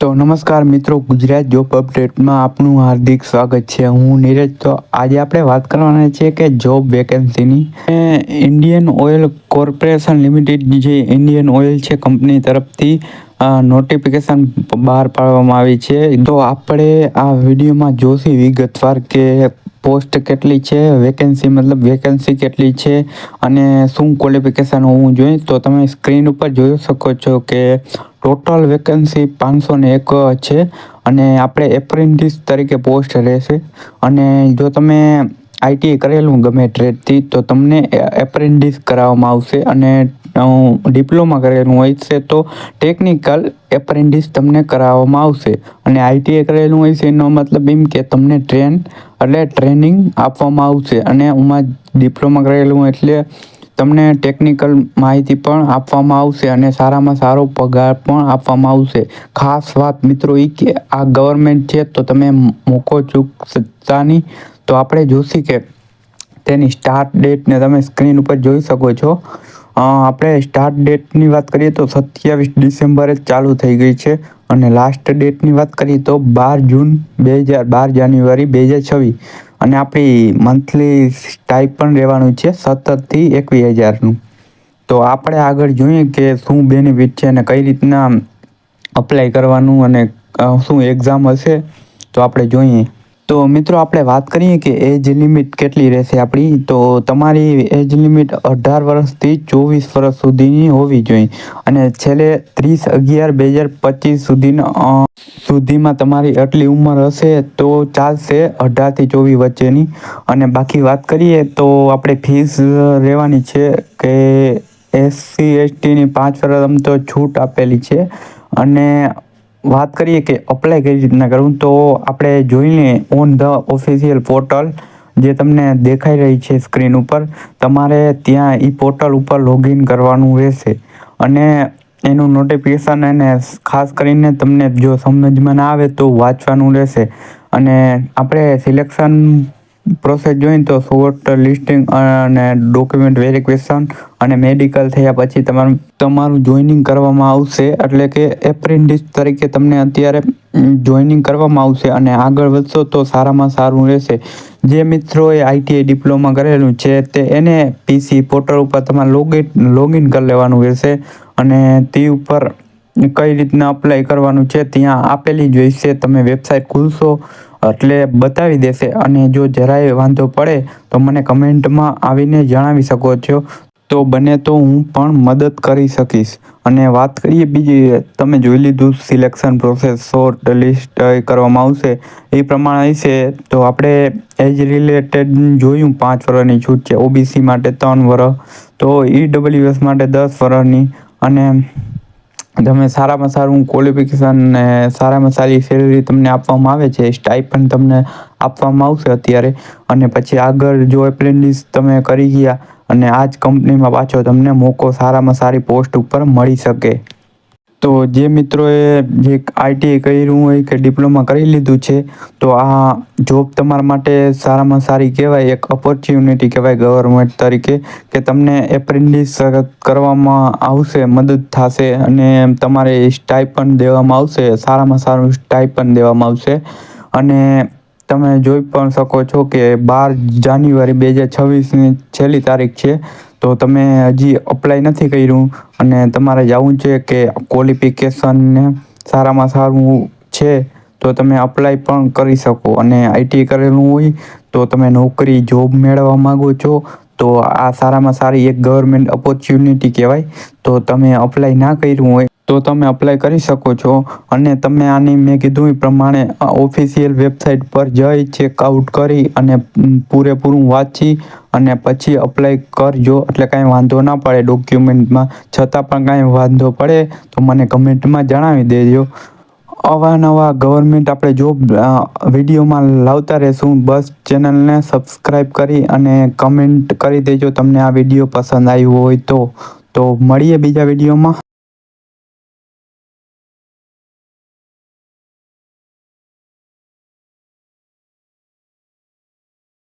તો નમસ્કાર મિત્રો, ગુજરાત જોબ અપડેટમાં આપનું હાર્દિક સ્વાગત છે. હું નીરજ, તો આજે આપણે વાત કરવાના છે કે જોબ વેકેન્સીની. ઇન્ડિયન ઓઇલ કોર્પોરેશન લિમિટેડ જે ઇન્ડિયન ઓઇલ છે કંપની તરફથી નોટિફિકેશન બહાર પાડવામાં આવી છે. તો આપણે આ વિડીયોમાં જોશી વિગતવાર કે પોસ્ટ કેટલી છે વેકેન્સી મતલબ વેકેન્સી કેટલી છે અને શું ક્વોલિફિકેશન હોવું જોઈએ, તો તમે સ્ક્રીન ઉપર જોઈ શકો છો કે ટોટલ વેકેન્સી પાંચસો ને એક છે અને આપણે એપ્રેન્ટિસ તરીકે પોસ્ટ રહેશે. અને જો તમે આઈટીઆઈ કરેલું ગમે ટ્રેડથી તો તમને એપ્રેન્ટિસ કરાવવામાં આવશે અને ડિપ્લોમા કરેલું હોય છે તો ટેકનિકલ એપ્રેન્ટિસ તમને કરાવવામાં આવશે. અને આઈટીઆઈ કરેલું હોય છે એનો મતલબ એમ કે તમને ટ્રેન એટલે ટ્રેનિંગ આપવામાં આવશે. અને એમાં ડિપ્લોમા કરેલું એટલે તમને ટેકનિકલ માહિતી પણ આપવામાં આવશે અને સારામાં સારો પગાર પણ આપવામાં આવશે. ખાસ વાત મિત્રો એ કે આ ગવર્મેન્ટ છે તો તમે મોકો ચૂક સત્તાની. તો આપણે જોશી કે તેની સ્ટાર્ટ ડેટને તમે સ્ક્રીન ઉપર જોઈ શકો છો. આપણે સ્ટાર્ટ ડેટની વાત કરીએ તો સત્યાવીસ ડિસેમ્બરે ચાલુ થઈ ગઈ છે અને લાસ્ટ ડેટની વાત કરીએ તો બાર જૂન બે હજાર બાર જાન્યુઆરી બે હજાર છવ્વીસ. અને આપણી મંથલી ટાઈપ પણ રહેવાનું છે સત્તરથી એકવીસ હજારનું. તો આપણે આગળ જોઈએ કે શું બેનિફિટ છે અને કઈ રીતના અપ્લાય કરવાનું અને શું એક્ઝામ હશે, તો આપણે જોઈએ. તો મિત્રો આપણે વાત કરીએ કે એજ લિમિટ કેટલી રહેશે આપણી? તો તમારી એજ લિમિટ અઢાર વર્ષથી ચોવીસ વર્ષ સુધીની હોવી જોઈએ. અને છેલ્લે ત્રીસ અગિયાર બે હજાર પચીસ સુધીના સુધીમાં તમારી આટલી ઉંમર હશે તો ચાલશે અઢારથી ચોવીસ વચ્ચેની. અને બાકી વાત કરીએ તો આપણે ફીસ રહેવાની છે કે એસસી, એસટીની પાંચ વર્ષ આમ તો છૂટ આપેલી છે. અને વાત કરીએ કે અપ્લાય કઈ રીતના કરવું, તો આપણે જોઈને ઓન ધ ઓફિશિયલ પોર્ટલ જે તમને દેખાઈ રહી છે સ્ક્રીન ઉપર, તમારે ત્યાં એ પોર્ટલ ઉપર લોગિન કરવાનું રહેશે. અને એનું નોટિફિકેશન અને ખાસ કરીને તમને જો સમજમાં ના આવે તો વાંચવાનું રહેશે. અને આપણે સિલેક્શન પ્રોસેસ જોઈએ તો શોર્ટ લિસ્ટિંગ અને ડોક્યુમેન્ટ વેરિફિકેશન અને મેડિકલ થયા પછી તમારું તમારું જોઈનિંગ કરવામાં આવશે. એટલે કે એપ્રેન્ટિસ તરીકે તમને અત્યારે જોઈનિંગ કરવામાં આવશે અને આગળ વધશો તો સારામાં સારું રહેશે. જે મિત્રોએ આઈટીઆઈ ડિપ્લોમા કરેલું છે તે એને પીસી પોર્ટલ ઉપર તમારે લોગિન લોગિન કરી લેવાનું રહેશે અને તે ઉપર કઈ રીતના અપ્લાય કરવાનું છે ત્યાં આપેલી જોઈશે તમે વેબસાઇટ ખુલશો એટલે બતાવી દેશે અને જો જરાય વાંધો પડે તો મને કમેન્ટમાં આવીને જણાવી શકો છો. તો બને તો હું પણ મદદ કરી શકીશ. અને વાત કરીએ બીજી, તમે જોઈ લીધું સિલેક્શન પ્રોસેસ શોર્ટ લિસ્ટ કરવામાં આવશે. એ પ્રમાણે હશે તો આપણે એજ રિલેટેડ જોયું પાંચ વર્ષની છૂટ છે. ઓબીસી માટે ત્રણ વર્ષ તો ઈડબ્લ્યુએસ માટે દસ વર્ષની અને તમે સારામાં સારું ક્વોલિફિકેશન ને સારામાં સારી સેલરી તમને આપવામાં આવે છે સ્ટાઇપન તમને આપવામાં આવશે અત્યારે. અને પછી આગળ જો એપ્રેન્ટિસ તમે કરી ગયા અને આ જ કંપનીમાં પાછો તમને મોકો સારામાં સારી પોસ્ટ ઉપર મળી શકે. તો જે મિત્રોએ જે આઈટીઆઈ કર્યું હોય કે ડિપ્લોમા કરી લીધું છે, તો આ જોબ તમારા માટે સારામાં સારી કહેવાય, એક ઓપોર્ચ્યુનિટી કહેવાય ગવર્મેન્ટ તરીકે, કે તમને એપ્રેન્ટિસ કરવામાં આવશે, મદદ થશે અને તમારે સ્ટાઇપન દેવામાં આવશે, સારામાં સારું સ્ટાઇપન દેવામાં આવશે. અને તમે જોઈ પણ શકો છો કે બાર જાન્યુઆરી બે હજાર છવ્વીસની છેલ્લી તારીખ છે તો તમે હજી અપ્લાય નથી કર્યું અને તમારે જવું છે કે ક્વોલિફિકેશનને સારામાં સારું છે, તો તમે અપ્લાય પણ કરી શકો. અને આઈટી કરેલું હોય તો તમે નોકરી જોબ મેળવવા માગો છો, તો આ સારામાં સારી એક ગવર્મેન્ટ ઓપોર્ચ્યુનિટી કહેવાય. તો તમે અપ્લાય ના કર્યું હોય તો તમે અપ્લાય કરી શકો છો. અને તમે આની મેં કીધું એ પ્રમાણે ઓફિશિયલ વેબસાઇટ પર જઈ ચેકઆઉટ કરી અને પૂરેપૂરું વાંચી અને પછી અપ્લાય કરજો. એટલે કાંઈ વાંધો ના પડે ડોક્યુમેન્ટમાં છતાં પણ કાંઈ વાંધો પડે તો મને કમેન્ટમાં જણાવી દેજો. અવાનવા ગવર્મેન્ટ આપણે જોબ વિડીયોમાં લાવતા રહેશું. બસ ચેનલને સબસ્ક્રાઈબ કરી અને કમેન્ટ કરી દેજો. તમને આ વીડિયો પસંદ આવ્યો હોય તો. તો મળીએ બીજા વિડીયોમાં.